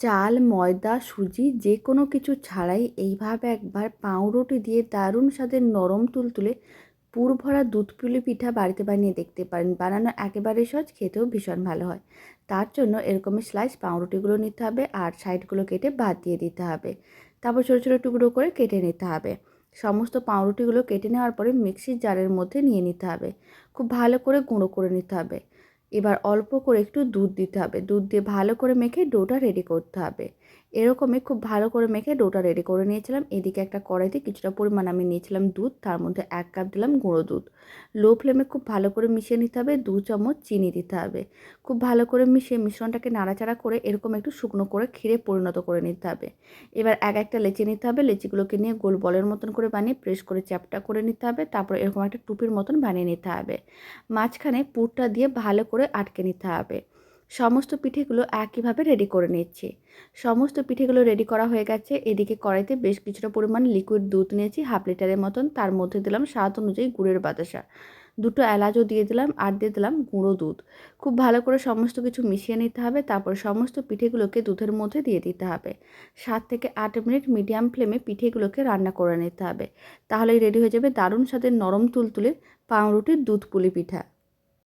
চাল, ময়দা, সুজি যে কোনো কিছু ছাড়াই এইভাবে একবার পাউরুটি দিয়ে দারুণ স্বাদের নরম তুলতুলে পুর ভরা দুধ পুলি পিঠা বাড়িতে বানিয়ে দেখতে পারেন। বানানো একেবারে সহজ, খেতেও ভীষণ ভালো হয়। তার জন্য এরকমই স্লাইস পাউরুটিগুলো নিতে হবে আর সাইডগুলো কেটে বাদ দিয়ে দিতে হবে। তারপর ছোটো ছোটো টুকরো করে কেটে নিতে হবে। সমস্ত পাউরুটিগুলো কেটে নেওয়ার পরে মিক্সির জারের মধ্যে নিয়ে নিতে হবে। খুব ভালো করে গুঁড়ো করে নিতে হবে। এবার অল্প করে একটু দুধ দিতে হবে। দুধ দিয়ে ভালো করে মেখে ডোটা রেডি করতে হবে। এরকমই খুব ভালো করে মেখে ডোটা রেডি করে নিয়েছিলাম। এদিকে একটা কড়াইতে কিছুটা পরিমাণ আমি নিয়েছিলাম দুধ, তার মধ্যে এক কাপ দিলাম গুঁড়ো দুধ। লো ফ্লেমে খুব ভালো করে মিশিয়ে নিতে হবে, দু চামচ চিনি দিতে হবে। খুব ভালো করে মিশিয়ে মিশ্রণটাকে নাড়াচাড়া করে এরকম একটু শুকনো করে ক্ষীরে পরিণত করে নিতে হবে। এবার এক একটা লেচি নিতে হবে, লেচিগুলোকে নিয়ে গোল বলের মতন করে বানিয়ে প্রেস করে চ্যাপটা করে নিতে হবে। তারপর এরকম একটা টুপির মতন বানিয়ে নিতে হবে। মাঝখানে পুরটা দিয়ে ভালো করে আটকে নিতে হবে। সমস্ত পিঠেগুলো একইভাবে রেডি করে নিচ্ছি। সমস্ত পিঠেগুলো রেডি করা হয়ে গেছে। এদিকে কড়াইতে বেশ কিছুটা পরিমাণ লিকুইড দুধ নিয়েছি হাফ লিটারের মতন। তার মধ্যে দিলাম স্বাদ অনুযায়ী গুড়ের বাতাসা। দুটো এলাচও দিয়ে দিলাম আর দিয়ে দিলাম গুঁড়ো দুধ। খুব ভালো করে সমস্ত কিছু মিশিয়ে নিতে হবে। তারপর সমস্ত পিঠেগুলোকে দুধের মধ্যে দিয়ে দিতে হবে। সাত থেকে আট মিনিট মিডিয়াম ফ্লেমে পিঠেগুলোকে রান্না করে নিতে হবে। তাহলেই রেডি হয়ে যাবে দারুণ স্বাদের নরম তুলতুলে পাউরুটির দুধ পুলি পিঠা।